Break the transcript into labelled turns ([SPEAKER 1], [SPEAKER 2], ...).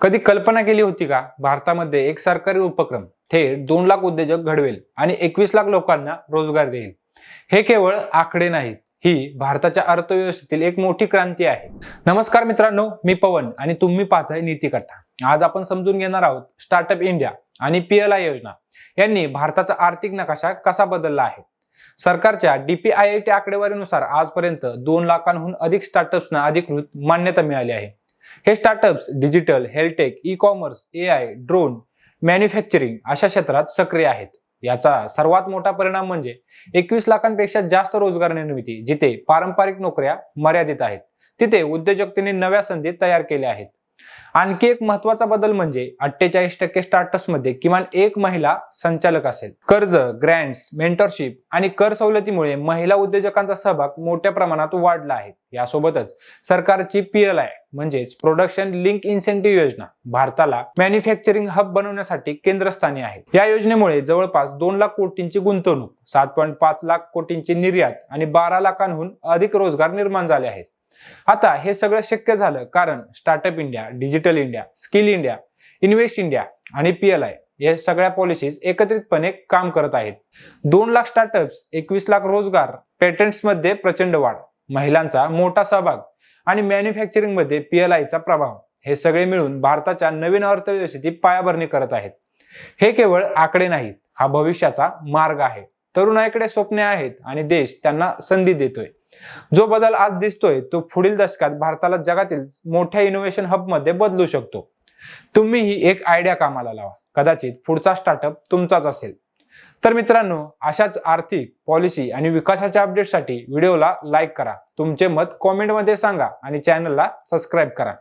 [SPEAKER 1] कधी कल्पना केली होती का भारतामध्ये एक सरकारी उपक्रम थेट दोन लाख उद्योजक घडवेल आणि एकवीस लाख लोकांना रोजगार देईल? हे केवळ आकडे नाहीत ही भारताच्या अर्थव्यवस्थेतील एक मोठी क्रांती आहे. नमस्कार मित्रांनो मी पवन आणि तुम्ही पाहताय नीती कट्टा आज आपण समजून घेणार आहोत स्टार्टअप इंडिया आणि पीएलआय योजना. यांनी भारताचा आर्थिक नकाशा कसा बदलला आहे? सरकारच्या डीपीआयआयटी आकडेवारीनुसार आजपर्यंत दोन लाखांहून अधिक स्टार्टअप्सना अधिकृत मान्यता मिळाली आहे. हे startups digital healthtech e commerce A I drone manufacturing अशा क्षेत्रात सक्रिय आहेत. याचा सर्वात मोठा परिणाम म्हणजे एकवीस लाखांपेक्षा जास्त रोजगार निर्मिती जिथे पारंपरिक नोकऱ्या मर्यादित आहेत. तिथे उद्योजकतेने नव्या संधी तयार केल्या आहेत. आणखी एक महत्त्वाचा बदल म्हणजे अठ्ठेचाळीस टक्के स्टार्टअप्समध्ये किमान एक महिला संचालक असेल. कर्ज ग्रँट्स मेंटरशिप आणि कर सवलतीमुळे महिला उद्योजकांचा सहभाग मोठ्या प्रमाणात वाढला आहे. यासोबतच सरकारची पीएलआय म्हणजेच प्रोडक्शन लिंक इन्सेंटिव्ह योजना भारताला मॅन्युफॅक्चरिंग हब बनवण्यासाठी केंद्रस्थानी आहे. या योजनेमुळे जवळपास दोन लाख कोटींची गुंतवणूक सात पॉईंट पाच लाख कोटींची निर्यात आणि बारा लाखांहून अधिक रोजगार निर्माण झाले आहेत. आता हे सगळं शक्य झालं कारण startup India digital India skill India invest India आणि पीएलआय या सगळ्या पॉलिसीज एकत्रितपणे काम करत आहेत. दोन लाख स्टार्टअप्स एकवीस लाख रोजगार पेटंट्समध्ये प्रचंड वाढ महिलांचा मोठा सहभाग आणि मॅन्युफॅक्चरिंगमध्ये पीएलआयचा प्रभाव. हे सगळे मिळून भारताच्या नवीन अर्थव्यवस्थेची पायाभरणी करत आहेत. हे केवळ आकडे नाहीत हा भविष्याचा मार्ग आहे. तरुणाईकडे स्वप्ने आहेत आणि देश त्यांना संधी देतोय. जो बदल आज दिसतोय तो पुढील दशकात भारताला जगातील मोठ्या इनोव्हेशन हबमध्ये बदलू शकतो. तुम्ही ही एक आयडिया कामाला लावा. कदाचित पुढचा स्टार्टअप तुमचाच असेल. तर मित्रांनो अशाच आर्थिक पॉलिसी आणि विकासाच्या अपडेटसाठी व्हिडिओला लाईक करा. तुमचे मत कॉमेंटमध्ये सांगा आणि चॅनलला सबस्क्राईब करा.